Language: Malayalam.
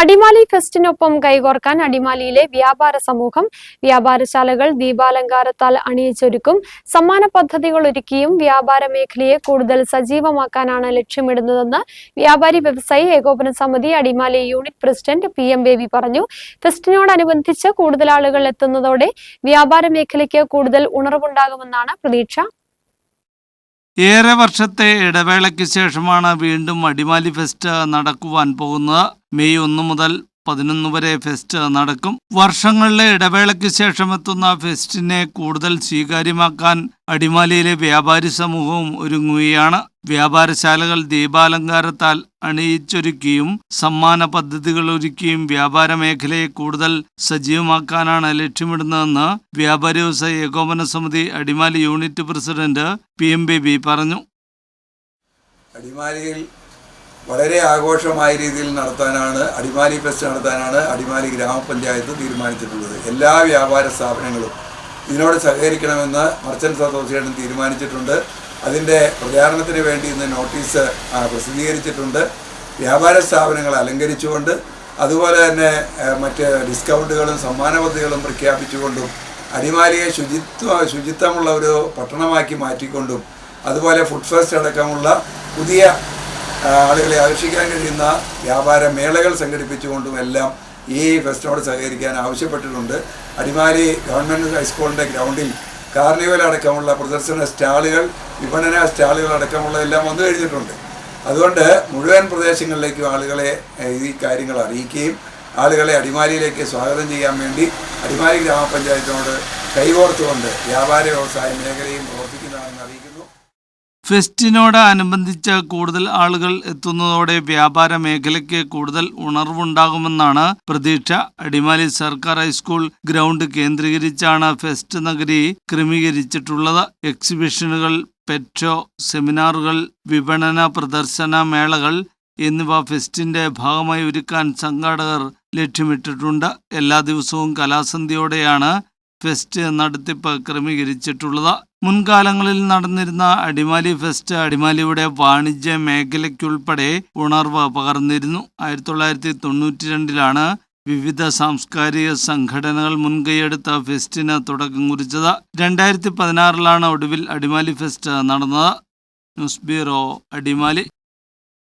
അടിമാലി ഫെസ്റ്റിനൊപ്പം കൈകോർക്കാൻ അടിമാലിയിലെ വ്യാപാര സമൂഹം വ്യാപാരശാലകൾ ദീപാലങ്കാരത്താൽ അണിയിച്ചൊരുക്കും. സമ്മാന പദ്ധതികൾ ഒരുക്കിയും വ്യാപാര മേഖലയെ കൂടുതൽ സജീവമാക്കാനാണ് ലക്ഷ്യമിടുന്നതെന്ന് വ്യാപാരി വ്യവസായി ഏകോപന സമിതി Adimali unit president P M Baby പറഞ്ഞു. ഫെസ്റ്റിനോടനുബന്ധിച്ച് കൂടുതൽ ആളുകൾ എത്തുന്നതോടെ വ്യാപാര മേഖലയ്ക്ക് കൂടുതൽ ഉണർവുണ്ടാകുമെന്നാണ് പ്രതീക്ഷ. ഏറെ വർഷത്തെ ഇടവേളയ്ക്ക് ശേഷമാണ് വീണ്ടും അടിമാലി ഫെസ്റ്റ് നടക്കുവാൻ പോകുന്നത്. മെയ് ഒന്ന് മുതൽ പതിനൊന്ന് വരെ ഫെസ്റ്റ് നടക്കും. വർഷങ്ങളിലെ ഇടവേളയ്ക്ക് ശേഷം എത്തുന്ന ഫെസ്റ്റിനെ കൂടുതൽ സ്വീകാര്യമാക്കാൻ അടിമാലിയിലെ വ്യാപാരി സമൂഹവും ഒരുങ്ങുകയാണ്. വ്യാപാരശാലകൾ ദീപാലങ്കാരത്താൽ അണിയിച്ചൊരുക്കിയും സമ്മാന പദ്ധതികൾ ഒരുക്കിയും വ്യാപാര മേഖലയെ കൂടുതൽ സജീവമാക്കാനാണ് ലക്ഷ്യമിടുന്നതെന്ന് വ്യാപാരി വ്യവസായ ഏകോപന സമിതി Adimali unit president P M B B പറഞ്ഞു. അടിമാലിയിൽ വളരെ ആഘോഷമായ രീതിയിൽ നടത്താനാണ് അടിമാലി ഫെസ്റ്റ് നടത്താനാണ് അടിമാലി ഗ്രാമപഞ്ചായത്ത് തീരുമാനിച്ചിട്ടുള്ളത്. എല്ലാ വ്യാപാര സ്ഥാപനങ്ങളും ഇതിനോട് സഹകരിക്കണമെന്ന് മർച്ചൻസ് അസോസിയേഷൻ തീരുമാനിച്ചിട്ടുണ്ട്. അതിന്റെ പ്രചാരണത്തിന് വേണ്ടി ഇന്ന് നോട്ടീസ് പ്രസിദ്ധീകരിച്ചിട്ടുണ്ട്. വ്യാപാര സ്ഥാപനങ്ങൾ അലങ്കരിച്ചുകൊണ്ട് അതുപോലെ തന്നെ മറ്റ് ഡിസ്കൗണ്ടുകളും സമ്മാന പദ്ധതികളും പ്രഖ്യാപിച്ചുകൊണ്ടും അടിമാലിയെ ശുചിത്വ ശുചിത്വമുള്ള ഒരു പട്ടണമാക്കി മാറ്റിക്കൊണ്ടും അതുപോലെ ഫുഡ് ഫെസ്റ്റ് അടക്കമുള്ള പുതിയ ആളുകളെ ആകർഷിക്കാൻ കഴിയുന്ന വ്യാപാര മേളകൾ സംഘടിപ്പിച്ചുകൊണ്ടും എല്ലാം ഈ ഫെസ്റ്റിനോട് സഹകരിക്കാൻ ആവശ്യപ്പെട്ടിട്ടുണ്ട്. അടിമാലി ഗവൺമെന്റ് ഹൈസ്കൂളിന്റെ ഗ്രൗണ്ടിൽ കാർണിവൽ അടക്കമുള്ള പ്രദർശന സ്റ്റാളുകൾ വിപണന സ്റ്റാളുകൾ അടക്കമുള്ള എല്ലാം വന്നു കഴിഞ്ഞിട്ടുണ്ട്. അതുകൊണ്ട് മുഴുവൻ പ്രദേശങ്ങളിലേക്കും ആളുകളെ ഈ കാര്യങ്ങൾ അറിയിക്കുകയും ആളുകളെ അടിമാലിയിലേക്ക് സ്വാഗതം ചെയ്യാൻ വേണ്ടി അടിമാലി ഗ്രാമപഞ്ചായത്തിനോട് കൈകോർത്തുകൊണ്ട് വ്യാപാര വ്യവസായ മേഖലയും പ്രവർത്തിക്കുന്നതാണെന്ന് അറിയിക്കുന്നു. ഫെസ്റ്റിനോട് അനുബന്ധിച്ച് കൂടുതൽ ആളുകൾ എത്തുന്നതോടെ വ്യാപാര മേഖലയ്ക്ക് കൂടുതൽ ഉണർവുണ്ടാകുമെന്നാണ് പ്രതീക്ഷ. അടിമാലി സർക്കാർ ഹൈസ്കൂൾ ഗ്രൗണ്ട് കേന്ദ്രീകരിച്ചാണ് ഫെസ്റ്റ് നഗരി ക്രമീകരിച്ചിട്ടുള്ളത്. എക്സിബിഷനുകൾ പെറ്റോ സെമിനാറുകൾ വിപണന പ്രദർശന മേളകൾ എന്നിവ ഫെസ്റ്റിന്റെ ഭാഗമായി ഒരുക്കാൻ സംഘാടകർ ലക്ഷ്യമിട്ടിട്ടുണ്ട്. എല്ലാ ദിവസവും കലാസന്ധ്യയോടെയാണ് ഫെസ്റ്റ് നടത്തിപ്പ് ക്രമീകരിച്ചിട്ടുള്ളത്. മുൻകാലങ്ങളിൽ നടന്നിരുന്ന അടിമാലി ഫെസ്റ്റ് അടിമാലിയുടെ വാണിജ്യ മേഖലയ്ക്കുൾപ്പെടെ ഉണർവ് പകർന്നിരുന്നു. ആയിരത്തി തൊള്ളായിരത്തി തൊണ്ണൂറ്റി രണ്ടിലാണ് വിവിധ സാംസ്കാരിക സംഘടനകൾ മുൻകൈയെടുത്ത ഫെസ്റ്റിന് തുടക്കം കുറിച്ചത്. രണ്ടായിരത്തി പതിനാറിലാണ് ഒടുവിൽ അടിമാലി ഫെസ്റ്റ് നടന്നത്. News bureau Adimali.